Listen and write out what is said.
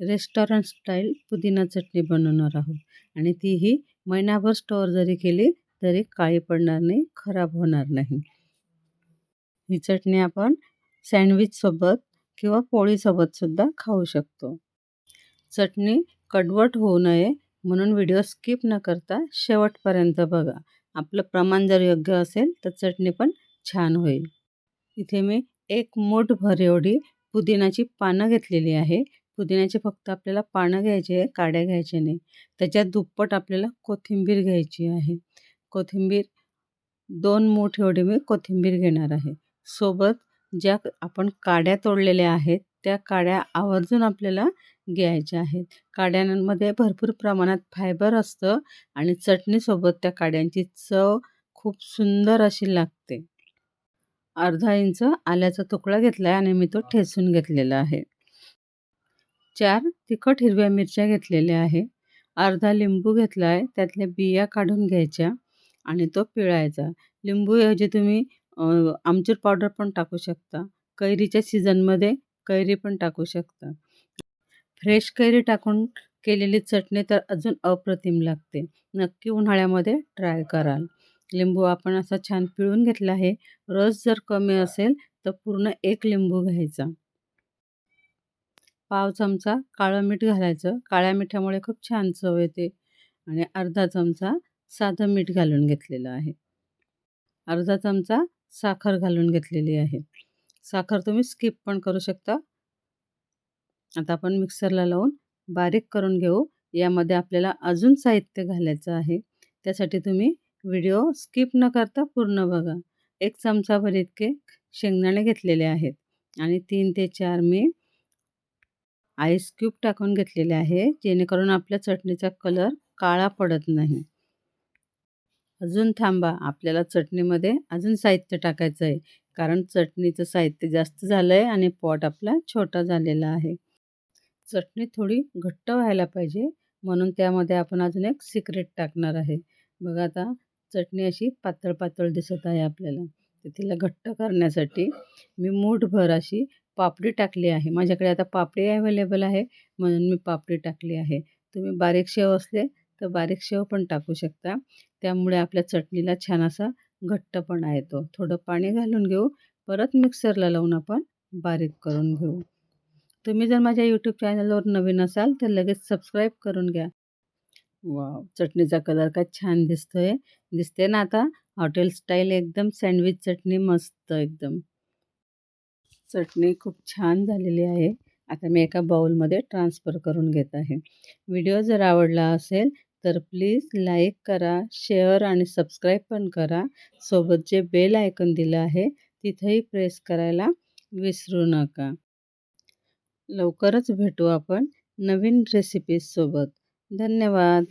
Restaurant style पुदिना चटणी बनवणार आहोत. आणि तीही महिनाभर स्टोअर जरी केली तरी काळी पडणार नाही खराब होणार नाही. ही चटणी आपण सँडविचसोबत किंवा पोळीसोबतसुद्धा खाऊ शकतो. चटणी कडवट होऊ नये म्हणून व्हिडिओ स्किप न करता शेवटपर्यंत बघा. आपलं प्रमाण जर योग्य असेल तर चटणी पण छान होईल. इथे मी एक मूठभर एवढी पुदिनाची पानं घेतलेली आहे. पुदिन्याचे फक्त आपल्याला पानं घ्यायचे आहे काड्या घ्यायचे नाही. त्याच्यात दुप्पट आपल्याला कोथिंबीर घ्यायची आहे. कोथिंबीर दोन मोठ एवढी मी कोथिंबीर घेणार आहे. सोबत ज्या आपण काड्या तोडलेल्या आहेत त्या काड्या आवर्जून आपल्याला घ्यायच्या आहेत. काड्यांमध्ये भरपूर प्रमाणात फायबर असतं आणि चटणीसोबत त्या काड्यांची चव खूप सुंदर अशी लागते. अर्धा इंच आल्याचा तुकडा घेतला आहे आणि मी तो ठेचून घेतलेला आहे. चार तिखट हिरव्या मिरच्या घेतलेल्या आहे. अर्धा लिंबू घेतला आहे त्यातल्या बिया काढून घ्यायच्या आणि तो पिळायचा. लिंबूऐवजी तुम्ही आमचूर पावडर पण टाकू शकता. कैरीच्या सीझनमध्ये कैरी पण टाकू शकता. फ्रेश कैरी टाकून केलेली चटणी तर अजून अप्रतिम लागते. नक्की उन्हाळ्यामध्ये ट्राय कराल. लिंबू आपण असा छान पिळून घेतला आहे. रस जर कमी असेल तर पूर्ण एक लिंबू घ्यायचा. पाव चमचा काळं मीठ घालायचं. काळ्या मिठामुळे खूप छान चव येते. आणि अर्धा चमचा साधं मीठ घालून घेतलेलं आहे. अर्धा चमचा साखर घालून घेतलेली आहे. साखर तुम्ही स्किप पण करू शकता. आता आपण मिक्सरला लावून बारीक करून घेऊ. यामध्ये आपल्याला अजून साहित्य घालायचं आहे. त्यासाठी तुम्ही व्हिडिओ स्किप न करता पूर्ण बघा. एक चमचाभर इतके शेंगदाणे घेतलेले आहेत. आणि तीन ते चार मी आईस क्यूब टाकून घेतलेले आहे जेणेकरून आपल्या चटणीचा कलर काळा पडत नाही. अजून थांबा आपल्याला चटणीमध्ये अजून साहित्य टाकायचं आहे कारण चटणीचं साहित्य जास्त झालं आहे आणि पॉट आपला छोटा झालेला आहे. चटणी थोडी घट्ट व्हायला पाहिजे म्हणून त्यामध्ये आपण अजून एक सिक्रेट टाकणार आहे. बघा आता चटणी अशी पातळ पातळ दिसत आहे आपल्याला तर तिला घट्ट करण्यासाठी मी मूठभर अशी पापडी टाकली आहे. माझ्याकडे आता पापडी अवेलेबल आहे. म्हणून मी पापडी टाकली आहे. तुम्ही बारीक शेव असले तर बारीक शेव पण टाकू शकता. त्यामुळे आपल्या चटणीला छान असा घट्टपणा येतो. थोडं पाणी घालून घेऊ. परत मिक्सरला लावून आपण बारीक करून घेऊ. तुम्ही जर माझ्या यूट्यूब चॅनलवर नवीन असाल तर लगेच सबस्क्राईब करून घ्या. वा चटणीचा कलर काय छान दिसतो आहे दिसते ना आता? हॉटेल स्टाईल एकदम सँडविच चटणी मस्त एकदम. चटणी खूप छान झालेली आहे. आता मी एका बाउलमध्ये ट्रान्सफर करून घेत आहे. व्हिडिओ जर आवडला असेल तर प्लीज लाईक करा शेअर आणि सबस्क्राईब पण करा. सोबत जे बेल आयकन दिलं आहे तिथंही प्रेस करायला विसरू नका. लवकरच भेटू आपण नवीन रेसिपीजसोबत धन्यवाद.